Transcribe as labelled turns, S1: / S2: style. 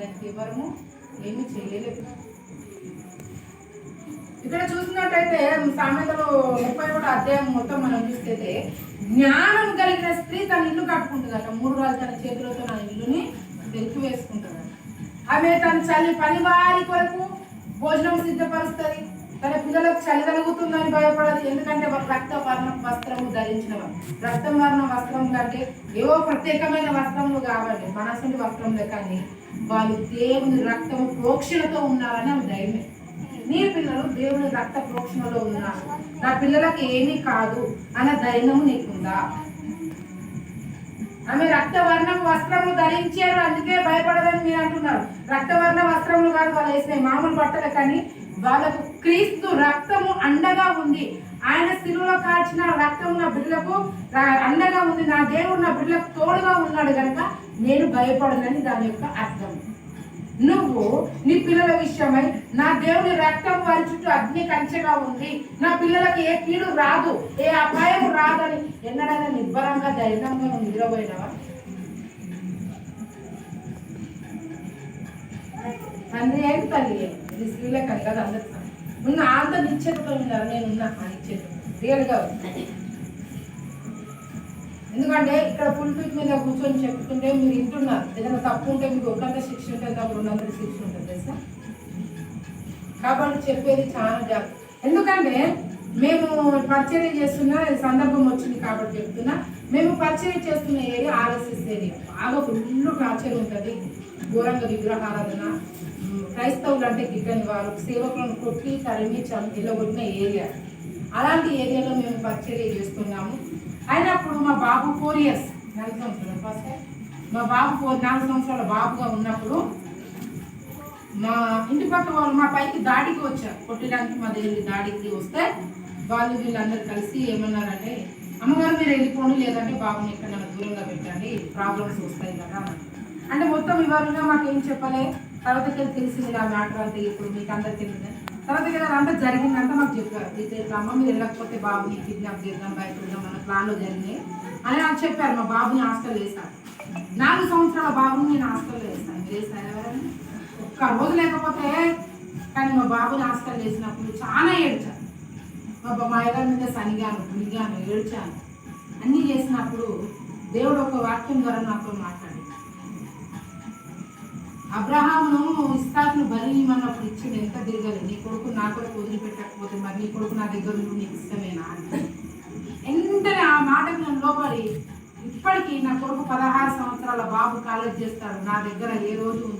S1: దానికి ఎవరము ఏమీ చేయలేదు. ఇక్కడ చూసినట్టయితే సామెతలు ముప్పై ఒకటి అధ్యాయం మొత్తం మనం చూస్తే జ్ఞానం కలిగిన స్త్రీ తన ఇల్లు కట్టుకుంటుందట. మూడు రోజులు తన చేతులతో తన ఇల్లుని వెలికి వేసుకుంటుందట ఆమె తన చలి పని వారి కొరకు భోజనం సిద్ధపరుస్తుంది. తన పిల్లలకు చలి కలుగుతుందని భయపడ ఎందుకంటే వాళ్ళు రక్త వర్ణ వస్త్రము వాళ్ళు రక్తం వర్ణ వస్త్రం కంటే ఏవో ప్రత్యేకమైన వస్త్రములు కావాలి. మనసుని వస్త్రంలో కానీ వాళ్ళు దేవుని రక్తము ప్రోక్షణతో ఉన్నారని ఆమె ధైర్యం. నీ పిల్లలు దేవుని రక్త ప్రోక్షణలో ఉన్నారు. నా పిల్లలకు ఏమీ కాదు అన్న ధైర్యము నీకుందా? ఆమె రక్తవర్ణం వస్త్రము ధరించారు అందుకే భయపడదని మీరు అంటున్నారు. రక్తవర్ణ వస్త్రములు కాదు వాళ్ళు వేసినాయి మామూలు బట్టలు కానీ వాళ్ళకు క్రీస్తు రక్తము అండగా ఉంది. ఆయన శిలువలో కాల్చిన రక్తం నా బిడ్డలకు అండగా ఉంది. నా దేవుడు నా బిడ్డలకు తోడుగా ఉన్నాడు కనుక నేను భయపడనని దాని యొక్క అర్థం. నువ్వు నీ పిల్లల విషయమై నా దేవుని రక్తం వారి చుట్టూ అగ్ని కంచెగా ఉంది. నా పిల్లలకు ఏ కీడు రాదు ఏ అపాయం రాదని ఎన్నడైనా నిబ్బరంగా ధైర్యంగా నువ్వు నిద్రపోయినావా? తండ్రి ఏంటి తల్లి? ఏంటి? స్త్రీలకు అని కదా అందరు ఉన్న అంత నిశ్చేతతో ఉన్నారు నేను ఉన్నా ఆ నిశ్చేత రియల్గా. ఎందుకంటే ఇక్కడ ఫుల్ ఫిట్ మీద కూర్చొని చెప్తుంటే మీరు వింటున్నారు. ఏదైనా తప్పు ఉంటే మీకు ఒకంత శిక్ష ఉంటుంది తప్పు రెండంత శిక్ష ఉంటుంది తెలుసా? కాబట్టి చెప్పేది చాలా జాగ్రత్త. ఎందుకంటే మేము పరిచయం చేస్తున్న సందర్భం వచ్చింది కాబట్టి చెప్తున్నా. మేము పరిచయం చేస్తున్న ఏరియా ఆర్ఎస్ఎస్ ఏరియా. బాగా ఫుల్ టార్చర్ ఉంటుంది. ఘోరంగా విగ్రహారాధన క్రైస్తవులు అంటే గిట్టని వారు సేవకులను కొట్టి తరిమి చం- ఏరియా. అలాంటి ఏరియాలో మేము పరిచర్య చేస్తున్నాము. అయినప్పుడు మా బాబు ఫోర్ ఇయర్స్ నాలుగు సంవత్సరాలు ఫస్ట్ మా బాబు ఫోర్ నాలుగు సంవత్సరాల బాబుగా ఉన్నప్పుడు మా ఇంటి పక్క వాళ్ళు మా పైకి దాడికి వచ్చారు. కొట్టడానికి మా దగ్గరికి దాడికి వస్తే వాళ్ళు వీళ్ళందరూ కలిసి ఏమన్నారంటే అమ్మగారు మీరు వెళ్ళిపోండి లేదంటే బాబుని ఇక్కడ దూరంగా పెట్టండి ప్రాబ్లమ్స్ వస్తాయి కదా అన్నారు. అంటే మొత్తం వివరంగా మాకు ఏం చెప్పలే తర్వాతకి తెలిసింది ఆ మ్యాటర్ అంతా ఇప్పుడు మీకు అందరికి తెలిసింది తర్వాత కదా అంతా జరిగిందంతా మాకు చెప్పారు. ఇట్లా అమ్మ మీరు వెళ్ళకపోతే బాబుని కిడ్నాప్ చేద్దాం బయట ఉందాం అన్న ప్లాన్లో జరిగినాయి. అని నాకు చెప్పారు మా బాబుని హాస్టల్ వేశారు. నాలుగు సంవత్సరాల బాబుని నేను హాస్టల్లో వేస్తాను మీరు వేస్తాను ఎవరైనా? ఒక్క రోజు లేకపోతే కానీ మా బాబుని హాస్టల్ వేసినప్పుడు చాలా ఏడ్చాను. మా బా- మా మీద సనిగాను గునిగాను ఏడ్చాను. అన్నీ చేసినప్పుడు దేవుడు ఒక వాక్యం ద్వారా నాతో మాట్లాడు అబ్రహామును ఇస్సాకును బలిమన్నప్పుడు ఇచ్చిండు ఎంత తిరగలేదు నీ కొడుకు నా కొడుకు వదిలిపెట్టకపోతే మరి నీ కొడుకు నా దగ్గర ఉండి నీకు ఇష్టమేనా అంటే వెంటనే ఆ మాటకు నేను లోపలి ఇప్పటికీ నా కొడుకు పదహారు సంవత్సరాల బాబు కాలేజ్ చేస్తాడు. నా దగ్గర ఏ రోజు